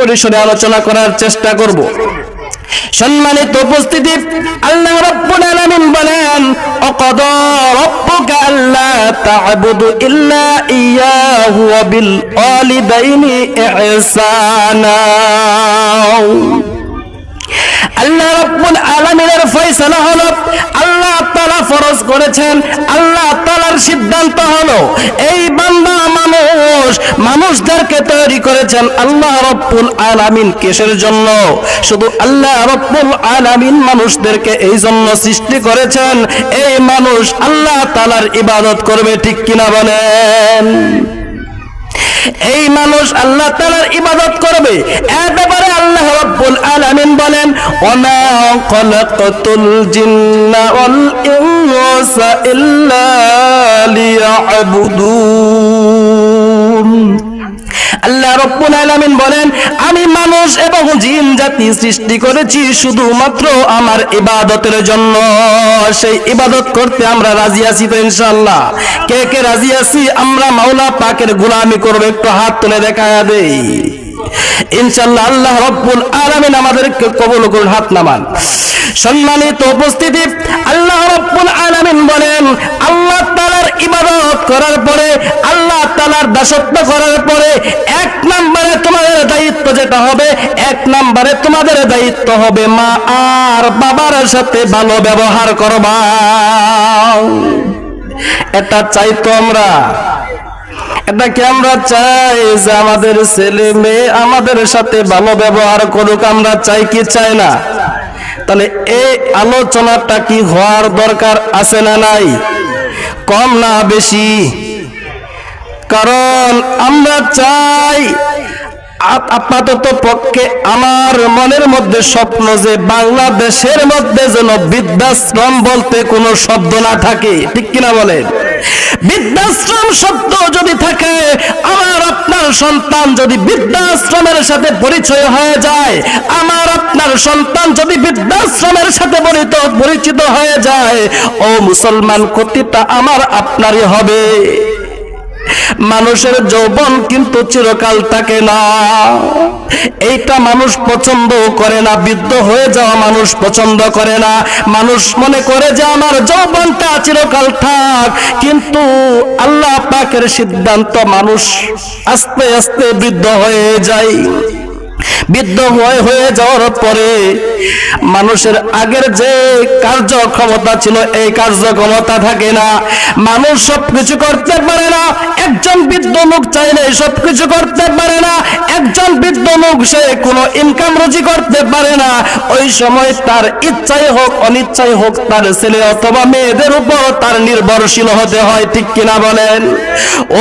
পরিসরে আলোচনা করার চেষ্টা করব। সম্মানিত উপস্থিতি, আল্লাহ রাব্বুল আলামিন বলেন, অকদ রাব্বুকা আল্লা তা'বুদু ইল্লা ইয়াহু ওয়া বিল ওয়ালিদাইনি ইহসানা। আল্লাহ রাব্বুল আলামিনের ফয়সালা হলো, আল্লাহ তাআলা ফরজ করেছেন, আল্লাহ তাআলার সিদ্ধান্ত হলো, এই বান্দা মানুষদেরকে তৈরি করেছেন আল্লাহ রাব্বুল আলামিন কিসের জন্য? শুধু আল্লাহ রাব্বুল আলামিন মানুষদেরকে এই জন্য সৃষ্টি করেছেন। এই মানুষ আল্লাহ তাআলার ইবাদত করবে, ঠিক কিনা বলেন? এই মানুষ আল্লাহ তাআলার ইবাদত করবে। এ ব্যাপারে আল্লাহ রাব্বুল আলামিন বলেন, ওমা খলাকাতুল জিন্না ওয়াল ইনসা ইল্লা লিয়াবুদুন রব্বুল বলেন, আমি মানুষ এবং জিন জাতি সৃষ্টি করেছি শুধুমাত্র আমার ইবাদতের জন্য। সেই ইবাদত করতে আমরা রাজি আছি তো কে কে রাজি আছি? আমরা মাওলা পাকের গোলামি করব, একটু হাত তুলে দেই আল্লাহ রব্বুল আলামিন আমাদেরকে কবুল করুন, হাত নামান। সম্মানিত উপস্থিতি, আল্লাহ রব্বুল আলামিন বলেন, আল্লাহ ইবাদত করার পরে, আল্লাহ তালার দাসত্ব করার পরে, এক নম্বরে তোমাদের দায়িত্ব যেটা হবে, এক নম্বরে তোমাদের দায়িত্ব হবে মা আর বাবার সাথে ভালো ব্যবহার করবা। এটা চাইতো আমরা। এটা কি আমরা চাই যে আমাদের ছেলে মেয়ে আমাদের সাথে ভালো ব্যবহার করুক, আমরা চাই কি চাই না? তাহলে এই আলোচনাটা কি হওয়ার দরকার আছে না নাই? কম না বেশি। কারণ আমরা চাই আপাতত পক্ষে আমার মনের মধ্যে স্বপ্ন যে বাংলাদেশের মধ্যে যেন বৃদ্ধাশ্রম বলতে কোনো শব্দ না থাকে। ঠিক কিনা বলেন? বৃদ্ধাশ্রম শব্দ যদি থাকে সন্তান যদি বৃদ্ধাশ্রমের সাথে পরিচয় হয়ে যায়, আমার আপনার সন্তান যদি বৃদ্ধাশ্রমের সাথে পরিচিত হয়ে যায়, ও মুসলমান ক্ষতিটা আমার আপনারই হবে। মানুষের যৌবন কিন্তু চিরকাল থাকে না। এইটা মানুষ পছন্দ করে না, বৃদ্ধ হয়ে যাওয়া মানুষ পছন্দ করে না। মানুষ মনে করে যে আমার যৌবনটা চিরকাল থাক, কিন্তু আল্লাহ পাকের সিদ্ধান্ত মানুষ আস্তে আস্তে বৃদ্ধ হয়ে যায়। বৃদ্ধ হয়ে হয়ে যাওয়ার পরে মানুষের আগের যে কার্যক্ষমতা ছিল, এই কার্যক্ষমতা থাকে না। মানুষ সবকিছু করতে পারে না, একজন বৃদ্ধ লোক চাইলে সবকিছু করতে পারে না, একজন বৃদ্ধ লোক সে কোনো ইনকাম রুজি করতে পারে না। ওই সময় তার ইচ্ছাই হোক, অনিচ্ছাই হোক, তার ছেলে অথবা মেয়েদের উপর তার নির্ভরশীল হতে হয়, ঠিক কিনা বলেন?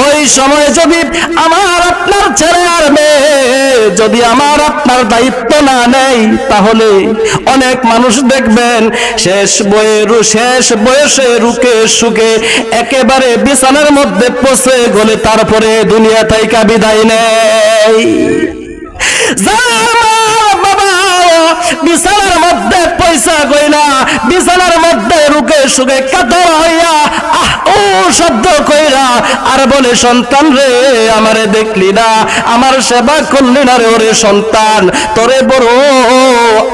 ওই সময় যদি আমার আপনার ছেলে আর মেয়ে, যদি আমার আপনার দায়িত্ব না নেই, তাহলে অনেক মানুষ দেখবেন, শেষ বয়ের শেষ বয়সে রুকে সুখে একেবারে বিছানার মধ্যে পচে গলে, তারপরে দুনিয়া থাইকা বিদায় নেই মধ্যে কইলা বিছানার মধ্যে রুকে সুখে কাতর হইয়া, আহ, ও শব্দ কইরা, আর বলে, সন্তান রে, আমারে দেখলি না, আমার সেবা করলি না রে ওরে সন্তান, তোরে বড়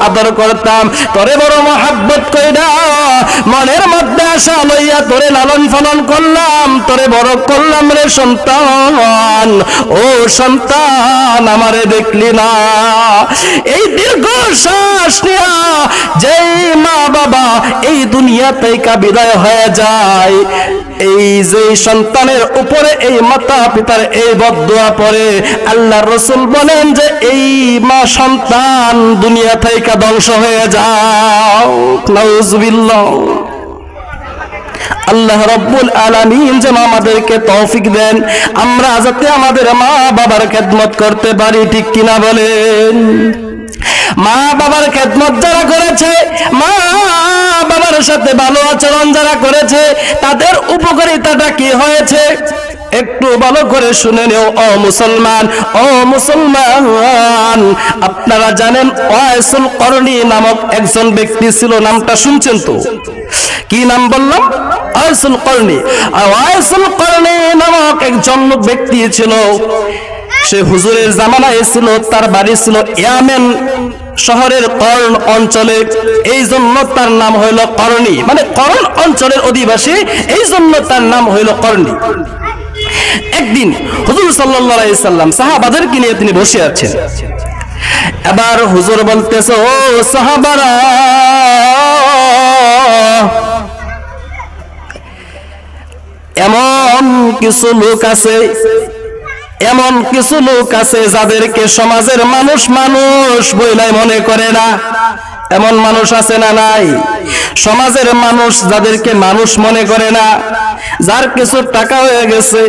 আদর করতাম, তোরে বড় মহাব্বত কইরা, মনের মধ্যে আশা লইয়া তোরে লালন পালন করলাম, তোরে বড় করলাম রে সন্তান, ও সন্তান, আমারে দেখলি না। এই দীর্ঘ শ্বাস নেয়া যেই মা বাবা এই দুনিয়া থেকে বিদায় হয়ে যায়। এই যে সন্তানের উপরে, এই মাতা পিতার এই বদুয়া পরে আল্লাহ রসুল বলেন যে, এই মা সন্তান দুনিয়া থেকে ধ্বংস হয়ে যাও। আল্লাহ রব্বুল আলামিন যেন আমাদেরকে তৌফিক দেন। আমরা যাতে আমাদের মা বাবার খেদমত করতে পারি, ঠিক কিনা বলেন? মা বাবার খেদমত যারা করেছে, মা বাবার সাথে ভালো আচরণ যারা করেছে, তাদের উপকারিতাটা কি হয়েছে? একটু ভালো করে শুনে নেও, ও মুসলমান ও মুসলমান। আপনারা জানেন, ওয়াইসুল করণী নামক একজন ব্যক্তি ছিল, নামটা শুনছেন তো? কি নাম বললাম? ওয়াইসুল করণী ওয়াইসুল করণী নামক একজন ব্যক্তি ছিল, সে হুজুরের জামানায় ছিল, তার বাড়ি ছিল ইয়ামেন। শহরের কর্ণ অঞ্চলে, এই জন্য তার নাম হইল করণী। মানে করণ অঞ্চলের অধিবাসী, এই জন্য তার নাম হইল করণী। একদিন হুজুর সাল্লাল্লাহু সাল্লাম সাহাবাদেরকে নিয়ে তিনি বসে আছেন। এবার হুজুর বলতেছে, ও সাহাবারা, এমন কিছু লোক আছে এমন কিছু লোক আছে যাদেরকে সমাজের মানুষ মানুষ বইলাই মনে করে না। এমন মানুষ আছে না নাই? সমাজের মানুষ যাদেরকে মানুষ মনে করে না, যার কিছু টাকা হয়ে গেছে,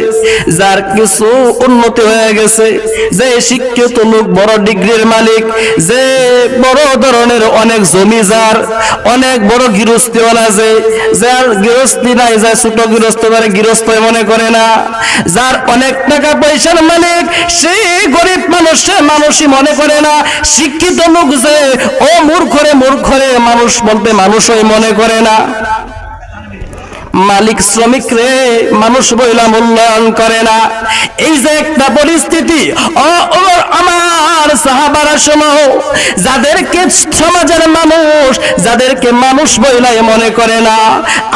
যার কিছু উন্নতি হয়ে গেছে, যে শিক্ষিত লোক, বড় ডিগ্রির মালিক, যে বড় ধরনের অনেক জমি যার অনেক বড় গৃহস্থীওয়ালা যে, যার গৃহস্থী নাই যায় ছোট গৃহস্থ তার গৃহস্থ মনে করে না, যার অনেক টাকা পয়সার মালিক, সেই গরিব মানুষ সে মানুষই মনে করে না, শিক্ষিত লোক যে ও মূর্খরে মূর্খরে মানুষ বলতে মানুষই মনে করে না। মালিক শ্রমিক রে, মানুষ বইলা মূল্যায়ন করে না। এই যে একটা পরিস্থিতি আমার সাহাবারা সমূহ যাদেরকে সমাজের মানুষ, যাদেরকে মানুষ বইলাই মনে করে না,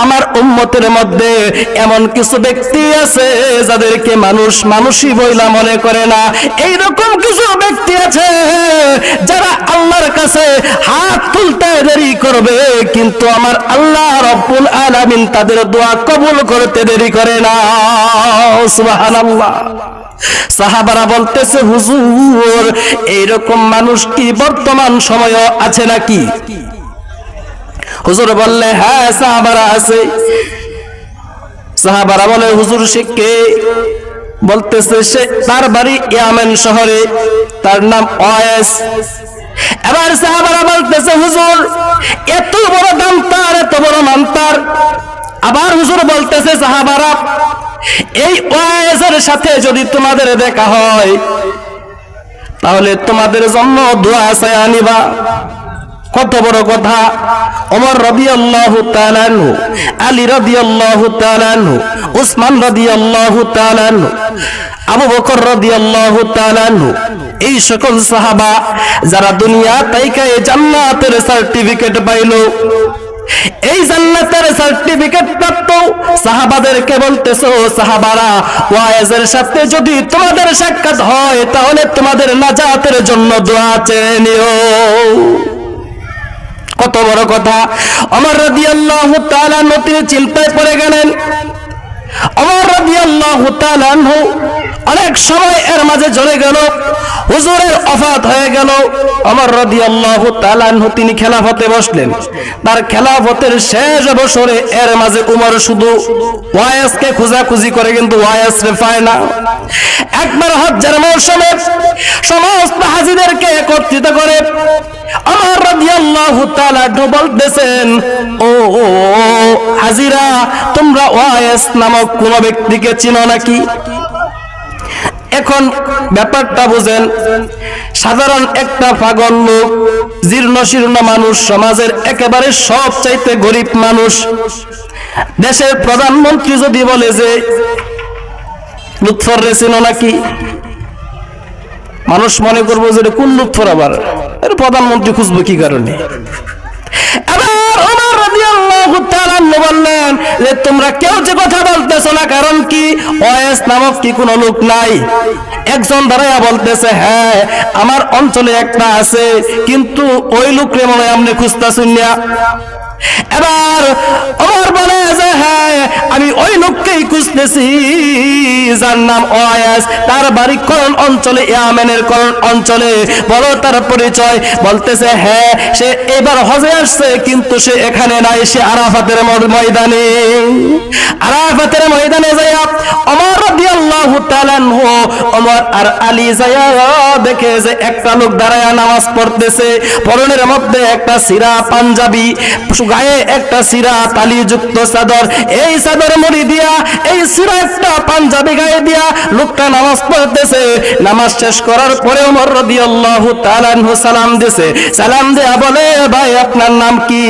আমার উম্মতের মধ্যে এমন কিছু ব্যক্তি আছে, যাদেরকে মানুষ মানুষই বইলা মনে করে না। এই রকম কিছু ব্যক্তি আছে, যারা আল্লাহর কাছে হাত তুলতে করবে, কিন্তু আমার আল্লাহ রব্বুল আলামিন তাদের দোয়া কবুল করতে দেরি করে না। সুবহানাল্লাহ। সাহাবারা বলতেছে, হুজুর, এইরকম মানুষ কি বর্তমান সময় আছে নাকি? হুজুর বললে হ্যাঁ সাহাবারা আছে। সাহাবারা বলে, হুজুর শিখকে বলতেছে, সে তার বাড়ি ইয়ামেন শহরে। তার নাম ওয়েস এবার সাহাবারা বলতেছে, হুজুর, এত বড় দাম তার, এত বড় নাম তার। আবার হুজুর বলতেছে, সাহাবারা, এই ওয়াইজের সাথে যদি তোমাদের দেখা হয়, তাহলে তোমাদের জন্য দোয়া চাই আনিবা। কত বড় কথা? ওমর রাদিয়াল্লাহু তাআলা আনহু, আলী রাদিয়াল্লাহু তাআলা আনহু, উসমান রাদিয়াল্লাহু তাআলা আনহু, আবু বকর রাদিয়াল্লাহু তাআলা আনহু, এই সকল সাহাবা যারা দুনিয়া তাইকা এই জান্নাতের সার্টিফিকেট পাইলো। এই জান্নাতের সার্টিফিকেট প্রাপ্ত সাহাবাদেরকে বলতেছো, সাহাবারা, ওয়াইজের সাথে যদি তোমাদের সাক্ষাৎ হয়, তাহলে তোমাদের নাজাতের জন্য দোয়া চেয়ে নিও। কত বড় কথা। আমার রাদিয়াল্লাহু আল্লাহ নতির চিন্তায় পড়ে গেলেন। আমার রাদি আল্লাহ অনেক সময় এর মাঝে চলে গেল। হুজুরের অফাত হয়ে গেল। আমার রাদিয়াল্লাহু তাআলা আনহু তিনি খেলাফতে বসলেন। তার খেলাফতের শেষ বছরে এর মাঝে উমর শুধু ওয়াইসকে খোঁজাখুঁজি করে, কিন্তু ওয়াইস রে পায় না। একবার হজ্জের মৌসুমে সমস্ত হাজিদেরকে একত্রিত করে আমার রাদিয়াল্লাহু তাআলা বলতেছেন, ও হাজিরা, তোমরা ওয়াইস নামক কোন ব্যক্তিকে চিনো নাকি? এখন ব্যাপারটা বুঝেন, সাধারণ একটা পাগল লোক, জীর্ণ শীর্ণ মানুষ, সমাজের একেবারে সব চাইতে গরিব মানুষ। দেশের প্রধানমন্ত্রী যদি বলে যে, লুৎফর রে চিনো নাকি? মানুষ মনে করব যে কোন লুৎফর আবার? প্রধানমন্ত্রী খুঁজবো কি কারণে? এবার ওমর রাদিয়াল্লাহু তাআলা আনহু তোমরা কেউ যে কথা বলতেছো না, কারণ কি? নামক কি কোনো লোক নাই। একজন দাঁড়াইয়া বলতেছে হ্যাঁ আমার অঞ্চলে একটা আছে, কিন্তু ওই লোকরে মনে হয় আপনি খুঁজতেছেন না। এবার ওমর বলে যে হ্যাঁ আমি ওই লোককেই খুঁজতেছি। যার নাম ওয়াস তার বাড়ি করণ অঞ্চলে, ইয়ামেনের করণ অঞ্চলে। বড় তার পরিচয়। বলতেছে হ্যাঁ সে এবার হজে আসছে, কিন্তু সে এখানে নাই। সে আরাফাতের ময়দানে। আরাফাতের ময়দানে যাইয়া অমর রাদিয়াল্লাহু তাআলা ওমর আর আলী যাইয়া দেখে যে একটা লোক দাঁড়ায়া নামাজ পড়তেছে। পরনের মধ্যে একটা সিরা পাঞ্জাবি গায়ে একটা সিরা, তালিযুক্ত চাদর। এই চাদর মুড়ি দিয়া, এই সিরা একটা পাঞ্জাবি গায়ে দিয়া লোকটা নামাজ পড়তেছে। নামাজ শেষ করার পরে ওমর রাদিয়াল্লাহু তাআলা সালাম দিছে। সালাম দেয়া বলে, ভাই, আপনার নাম কি?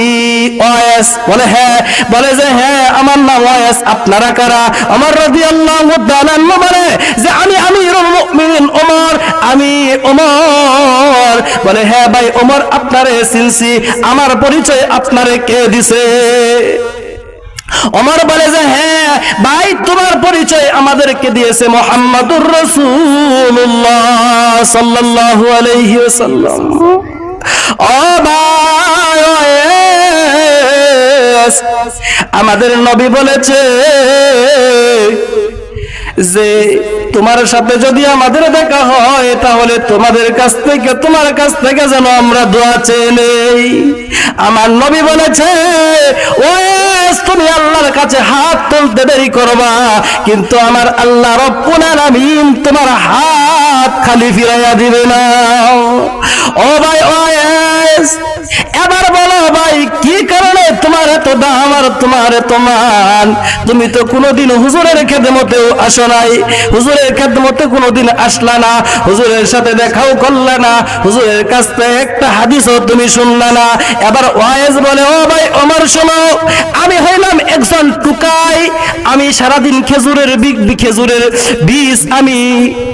ওয়াস বলে হ্যাঁ। বলে যে হ্যাঁ আমার নাম ওয়াস আপনারা কারা? ওমর রাদিয়াল্লাহু তাআলা বলে, যে, আমি আমিরুল মুমিনিন, ওমর। আমি ওমর। বলে হ্যাঁ ভাই, ওমর আপনারে চিনছি। আমার পরিচয় আপনারে কে দিছে? ওমর বলে যে হ্যাঁ ভাই, তোমার পরিচয় আমাদেরকে দিয়েছে মোহাম্মদুর রসুল্লাহ সাল্লাল্লাহু আলাইহি ওয়াসাল্লাম। ও ভাই আমাদের নবী বলেছে যে তোমার সাথে যদি আমাদের দেখা হয়, তাহলে তোমাদের কাছ থেকে, তোমার কাছ থেকে যেন আমরা দোয়া চেয়ে নেই। আমার নবী বলেছে, ওয়েস, তুমি আল্লাহর কাছে হাত তুলতে দেরি করবা, কিন্তু আমার আল্লাহ রব্বুল আলামিন তোমার হাত খালি ফিরাইয়া দিবে না। ও ভাই, ওয়েস, এবার বলো ভাই কারণে তোমার এত দাম আর তোমার এত মান। তুমি তো কোনোদিন হুজুরের খেদমতেও আসো নাই। হুজুরের খেদমতে কোনোদিন আসলা না। হুজুরের সাথে দেখাও করলে না। হুজুরের কাছ থেকে একটা হাদিসও তুমি শুনলে না। এবার ওয়াইজ বলে, ও ভাই শোনো। আমি হইলাম একজন টুকাই। আমি সারাদিন খেজুরের খেজুরের বীজ আমি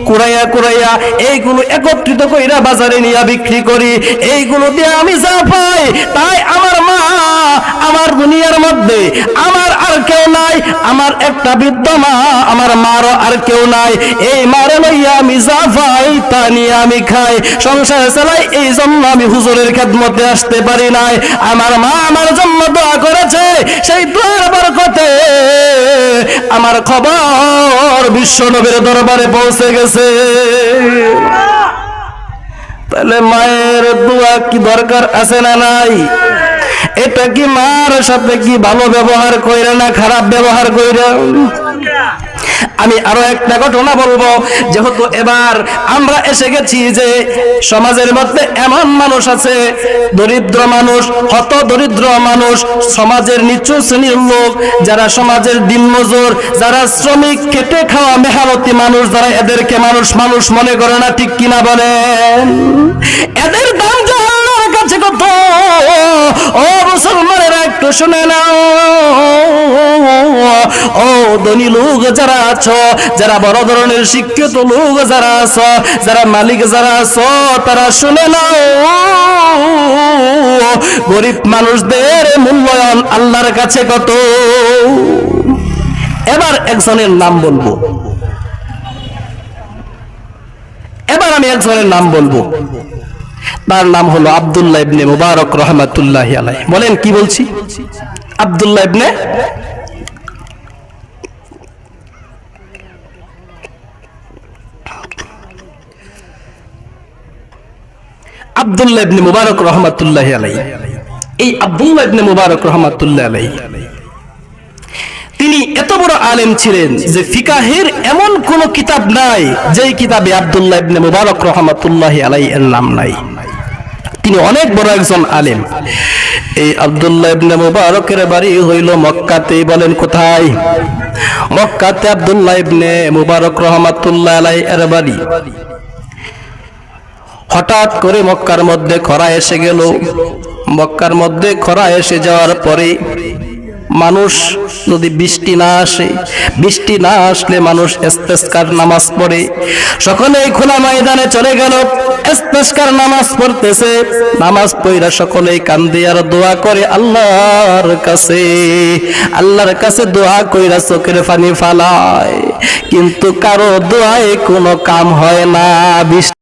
কুড়াইয়া কুড়াইয়া এইগুলো একত্রিত কইরা বাজারে নিয়ে বিক্রি করি। এইগুলো দিয়ে আমি যা পাই, তাই আমার মা আমার দুনিয়ার মধ্যে আমার আর কেউ নাই, আমার একটা বৃদ্ধ মা, আমার মারও আর কেউ নাই। এই মারে লইয়া আমি যা পাই, তা নিয়ে আমি খাই। সংসার চালাই এই জন্য আমি হুজুরের খেদমতে আসতে পারি নাই। আমার মা আমার জন্য দোয়া করেছে, সেই দোয়ার বরকতে আমার খবর বিশ্ব নবীর দরবারে পৌঁছে গেছে। তাহলে মায়ের দোয়া কি দরকার আছে না নাই? এটা কি মার সাথে কি ভালো ব্যবহার কইরা না খারাপ ব্যবহার কইরা? আমি আরও একটা ঘটনা বলব, যেহেতু এবার আমরা এসে গেছি যে সমাজের মধ্যে এমন মানুষ আছে, দরিদ্র মানুষ, হত দরিদ্র মানুষ, সমাজের নিচু শ্রেণির লোক, যারা সমাজের দিনমজুর, যারা শ্রমিক, খেটে খাওয়া মেহারতি মানুষ, যারা এদেরকে মানুষ মানুষ মনে করে না, ঠিক কিনা বলেন? এদের কত ও মুসলমানেরা, একটু শুনে নাও। ও ধনী লোক যারা আছো, যারা বড় ধরনের শিক্ষিত লোক যারা আছো, যারা মালিক যারা আছো, তারা শুনে নাও। গরিব মানুষদের মূল্যায়ন আল্লাহর কাছে কত? এবার একজনের নাম বলব। এবার আমি একজনের নাম বলব। তার নাম হলো আব্দুল্লাহ ইবনে মুবারক রহমাতুল্লাহ আলাই বলেন, কি বলছি? আব্দুল্লাহ ইবনে আব্দুল্লাহ ইবনে মুবারক রহমাতুল্লাহ আলাই এই আব্দুল্লাহ ইবনে মুবারক রহমাতুল্লাহ আলাই তিনি এত বড় আলেম ছিলেন যে ফিকাহের এমন কোন কিতাব নাই, যেই কিতাবে আব্দুল্লাহ ইবনে মুবারক রহমাতুল্লাহ আলাই এর নাম নাই। তিনি অনেক বড় একজন আলেম। এই আব্দুল্লাহ ইবনে মুবারকের বাড়ি হইল মক্কাতে। বলেন, কোথায়? মক্কাতে আব্দুল্লাহ ইবনে মুবারক রহমাতুল্লাহ আলাই এর বাড়ি। হঠাৎ করে মক্কার মধ্যে খরা এসে গেল। মক্কার মধ্যে খরা এসে যাওয়ার পরে মানুষ যদি বৃষ্টি না আসে, বৃষ্টি না আসলে মানুষ এস্তেস্কার নামাজ পড়ে। সকলেই খোলা ময়দানে চলে গেল এস্তেস্কার নামাজ পড়তেছে। নামাজ পড়া সকলেই কান্দে আর দোয়া করে আল্লাহর কাছে। আল্লাহর কাছে দোয়া কইরা চোখের পানি ফালায়। কিন্তু কারও দোয়ায় কোনো কাম হয় না, বৃষ্টি